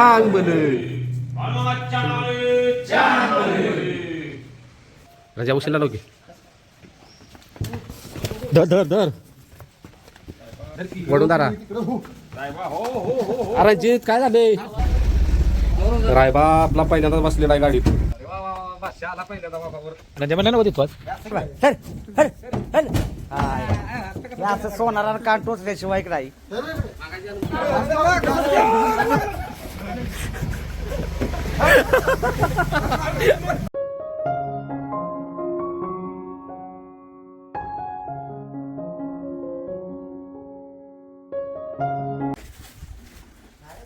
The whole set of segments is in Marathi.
चांगल राजा उशीला लोक धर धर धर. वडून दारा. अरे जे काय झाले? रायबा आपला पहिल्यांदाच बसलेला आहे गाडीत. रंजा म्हणला नव्हती तू आज. हे असं सोनारा कान टोचल्याशिवाय नाही.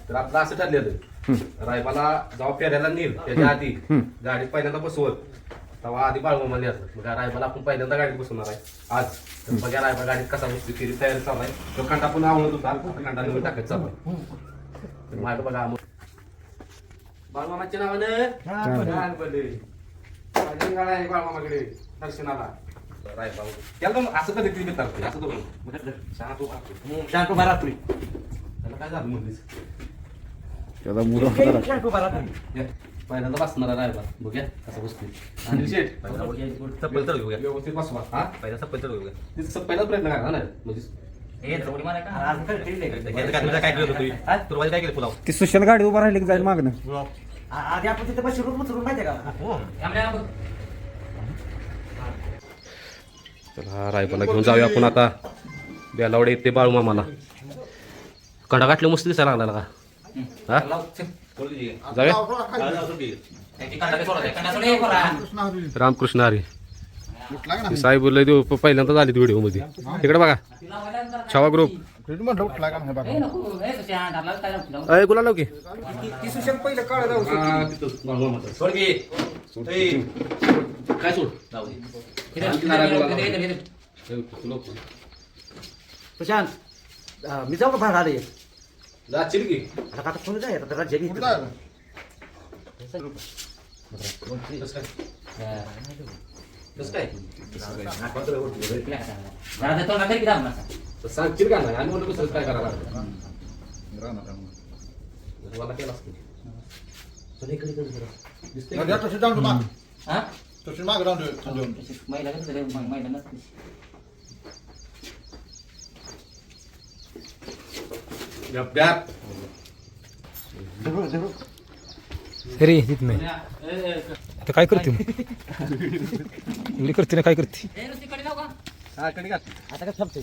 तर आपलं असं ठरलेलं रायबाला जेव्हा फेऱ्याला नेल त्याच्या आधी. गाडीत पहिल्यांदा बसवत तेव्हा आधी बाळमामा न्यायचं मग रायबाला आपण पहिल्यांदा गाडीत बसवणार आहे. आज. तर बघा रायबा गाडीत कसा बसतो फेरी तयारी चालू आहे. तो कांटा पण आवडत होता कांटा निवडून टाकायचं चालू आहे तर माझं बघा बाळमामाच्या नावानं लहानपणी. गाडा आहे बाळमामाकडे दर्शनाला. रायबा त्याला तर असं कधी असं करू. नको. शांत उभा राहतो. शांत उभा राहतोय. त्याला काय झालं म्हणलीस? शांत उभा राहतोय. या, पहिल्यांदा बसणार आहे बा बघूया कसं बसते आणि शेट चप्पल तर घेऊया व्यवस्थित बसवा. हा? पहिला चप्पल तर घेऊया तिथं पहिला प्रयत्न करा ना. म्हणजे काय केलंय का? काय तुला काय केलं होतं? हा? तू तुला काय केलं पुलाव ती सुशाल गाडी उभा राहिली की जाईल मागणं आधी आपण तिथे उचलून माहितीये का? चला रायबाला घेऊन जाऊया आपण आता. बेलावडे येते बाळू मामाला. कडा गाठले मस्त दिसायला लागला का? हा? जाऊया? रामकृष्ण हरी. ते साहेब बोलले ते पहिल्यांदाच आले व्हिडिओमध्ये. इकडे बघा. छावा ग्रुप अय गुलाल की काय सोड प्रशांत अं, मी जाऊ का बाहेर आले जाशील की आता आता कोणी जाय आता घेतलं. कसं काय कसं काय तर सांगशील का नाही? आणि म्हणलं कसं काय करायला लागलं मला केलं असतं. चल इकडे इकडे जरा. दिसतंय का? गप, गप. अरे तिथ नाही. आता काय करते मग? एवढी करते ना काय करते? आता काय थांबतोय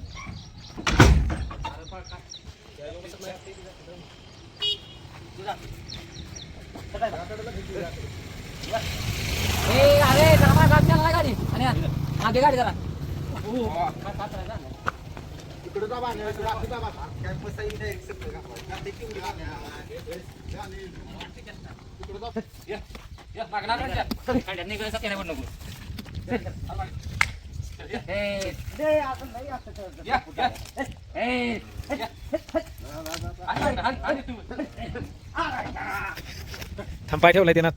अरे जरा माझा गाडी आणि मागे गाडी जरा थांबाय ठेवलाय ते ना आत्ता हे फिरामले तिथ नाही अरे त्यात तू रे का त्यावर तिथ ठेवलाय ते वा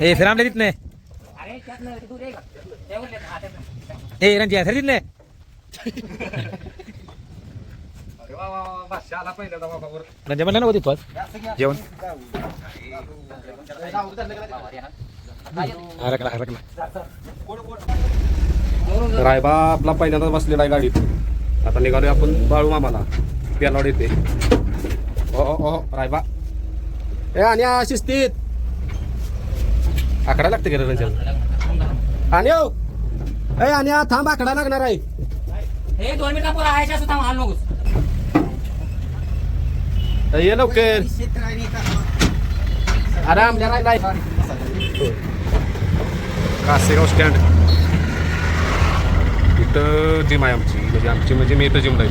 हे फिरामले तिथने. आला रंजी तिथने. रंजिया म्हणलं नव्हती तू आज. जेवण. हरकला हरकला रायबा आपला पहिल्यांदाच बसलेला आहे गाडीत. आता निघालोय आपण बाळू मामाला. पेलावड येते. ओ ओ रायबा. ए आणि शिस्तीत. आकडा लागते का रे रंजन? आणि ओ. ए आणि थांब आकडा लागणार आहे. हे दोन मिनिटं पुरा आहे असं थांब हाल नकोस ए, ये लवकर अरे आमच्या राहिलाय कासेगाव स्टँड इथं जिम आहे आमची म्हणजे आमची म्हणजे मी इथं जिम आहे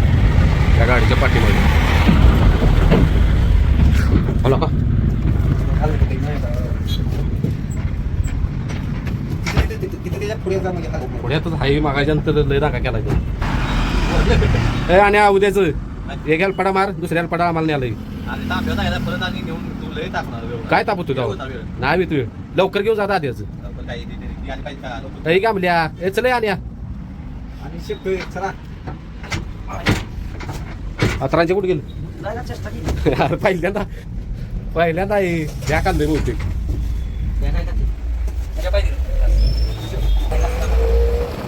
त्या गाडीच्या पाठीमागे बोला का पुण्यातच मागायच्या नंतर लय नाका केला आणि हा उद्याच एक याला पडा मार दुसऱ्याला पडा आम्हाला नाही आणि तांब्याचा यायला परत आणि नेऊन तू लय टाकणार वेळ. काय तापत तुझा होता. नाही तू. लवकर घेऊ जाता आधी काही कामल्या ए चल आणि आणि शिकतोय चला. अतरांचे कुठे गेले? पहिल्यांदा. पहिल्यांदा हे या कांदे बहुतेक.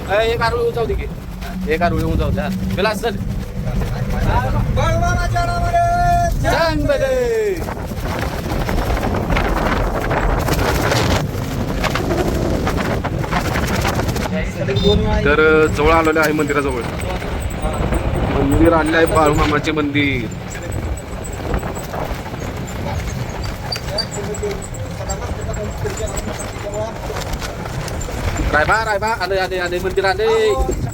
ए, एक आरोळी येऊन जाऊ दे की. एक आरोळी येऊन जाऊ द्या. विलास चल. सांग बरे. तर जवळ आलेलं आहे मंदिराजवळ. मंदिर आलेलं आहे बाळूमामाचे मंदिर. रायबा रायबा आले आले आले मंदिर आले.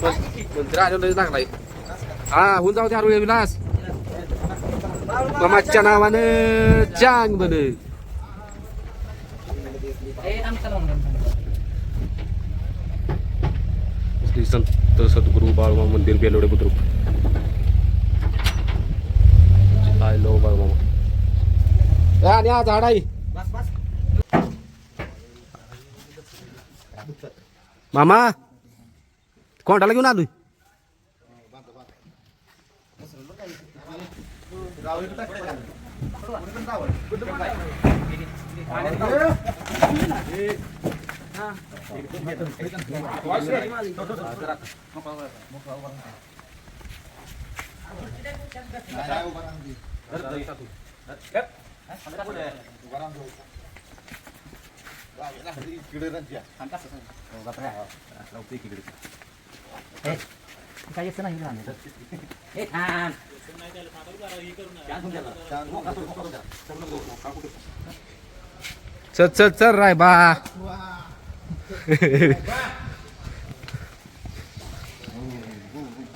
मंदिर आलेलं लागलाय हा होऊन जाऊ द्या रुळे विलास. मामाच्या नावानं चांग बन. श्री संत सद्गुरू बाळूमा मंदिर Belode Budruk. I love Balumama. ए, आणि हा झाड आहे मामा कोंडाला घेऊन आलोय. काय येतं नाही हे चल चल चल राय बा.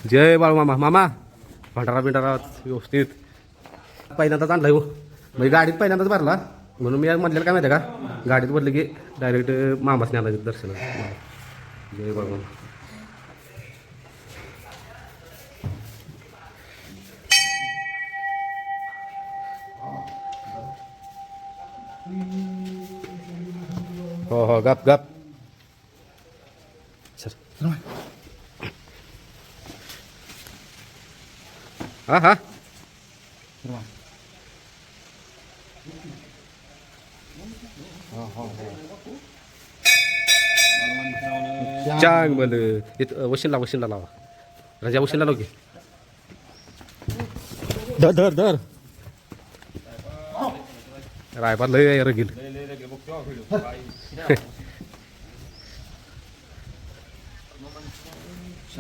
जय बाळू मामा. मामा भंडारा बिंडारा व्यवस्थित. पहिल्यांदाच आणलाय हो. म्हणजे गाडीत पहिल्यांदाच भरला. म्हणून मी म्हटलेलं काय माहिती आहे का? गाडीत भरलं की डायरेक्ट मामाच आला दर्शन. जय बाळू मामा. हो हो गप गप चल हा हा चांग बल इथं वशिनला वशिनला लावा राजा वशिनला लाव की धर धर धर रायबार लय रगील.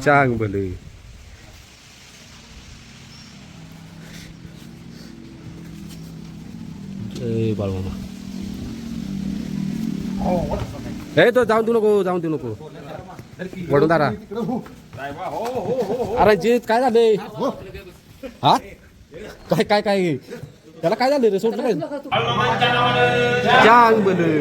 चांग भले. ए तो जाऊन देऊ नको जाऊन देऊ नको. वडून दारा. अरे जीत काय झाले हा? काय काय काय? त्याला काय झालं? रे सोडलं काय चांग भले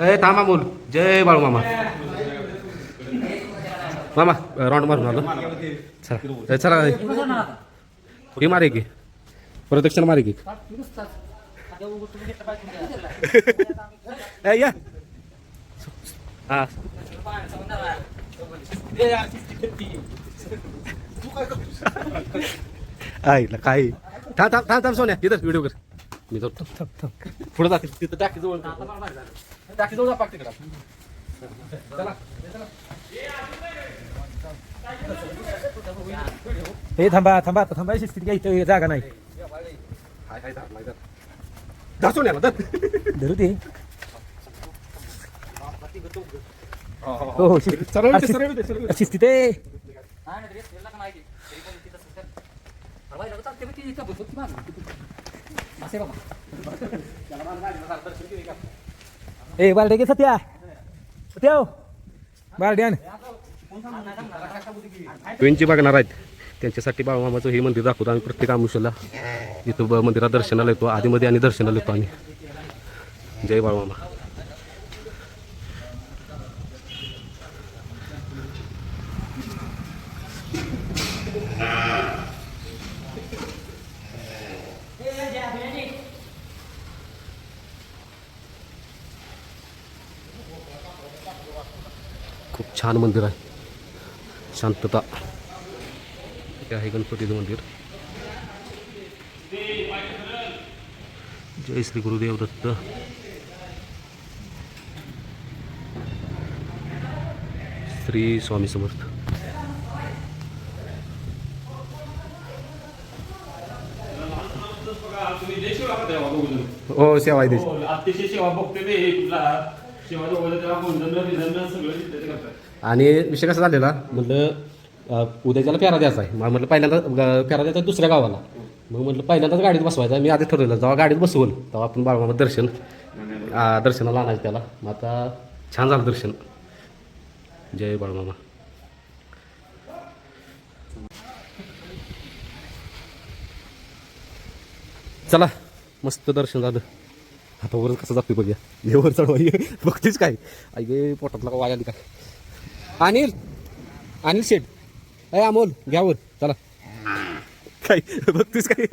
ए थांबा बोल. जय बाळू मामा. मामा राऊंड मारून आलो. चला. चला. ही मारे की. प्रदक्षिणा मारे की. ए, या. हा. आईला काय? थांब थांब थांब थांब सोन्या. इथं व्हिडिओ कर. मी जाऊ थांब थांब पुढे जाते तिथं टाकी जवळ टाकी जवळ पाक तिकडं. चला. हे थांबा थांबा आता थांबा स्थिती काही इथं जागा नाही. हाय हाय धर, धर. असे बाबा. ए बारडे घे सत्या. सत्या हो. आण. ट्वेनची बघणार आहेत. त्यांच्यासाठी बाळमामाचं हे मंदिर दाखवतो आम्ही प्रत्येक आमुष्याला. इथं ब- मंदिरात दर्शनाला येतो. आधीमध्ये आणि दर्शनाला येतो आम्ही. जय बाळमामा. छान मंदिर आहे. शांतता. हे आहे गणपतीचं मंदिर. जय श्री गुरुदेव दत्त. श्री स्वामी समर्थ. हो सेवा आहे त्याची. अतिशय सेवा बघते आणि विषय कसा झालेला? म्हटलं उद्या उद्याच्याला प्यारा द्यायचा आहे. मग म्हटलं पहिल्यांदा प्यारा द्यायचा दुसऱ्या गावाला. मग म्हटलं पहिल्यांदाच गाडीत बसवायचा मी आधी ठरवलं जेव्हा गाडीत बसवलं तेव्हा आपण बाळमामा दर्शन दर्शनाला आणायचं त्याला. मग आता छान झालं दर्शन. जय बाळमामा. चला मस्त दर्शन झालं. आता वर कसं जातोय बघूया. देवर चढवाय बघतेच काय? आई गे पोटातला का वाया आली काय अनिल अनिल शेठ. अय अमोल घ्यावर चला. काय बघतेस काय?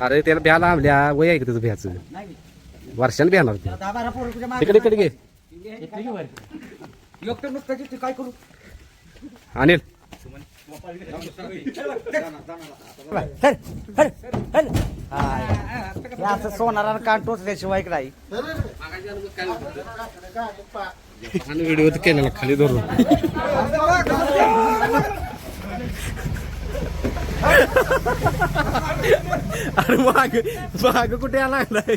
अरे त्याला भ्याला आणल्या वय आहे का त्याचं भ्याचं? वर्षाने भ्याणार ते दहा बारा पोरं तुझ्या इकडे घे काय करू? अनिल असं सोनारा कान टोचल्याशिवाय नाही व्हिडिओ केलेला खाली धरून अरे माग माग कुठे आला? काय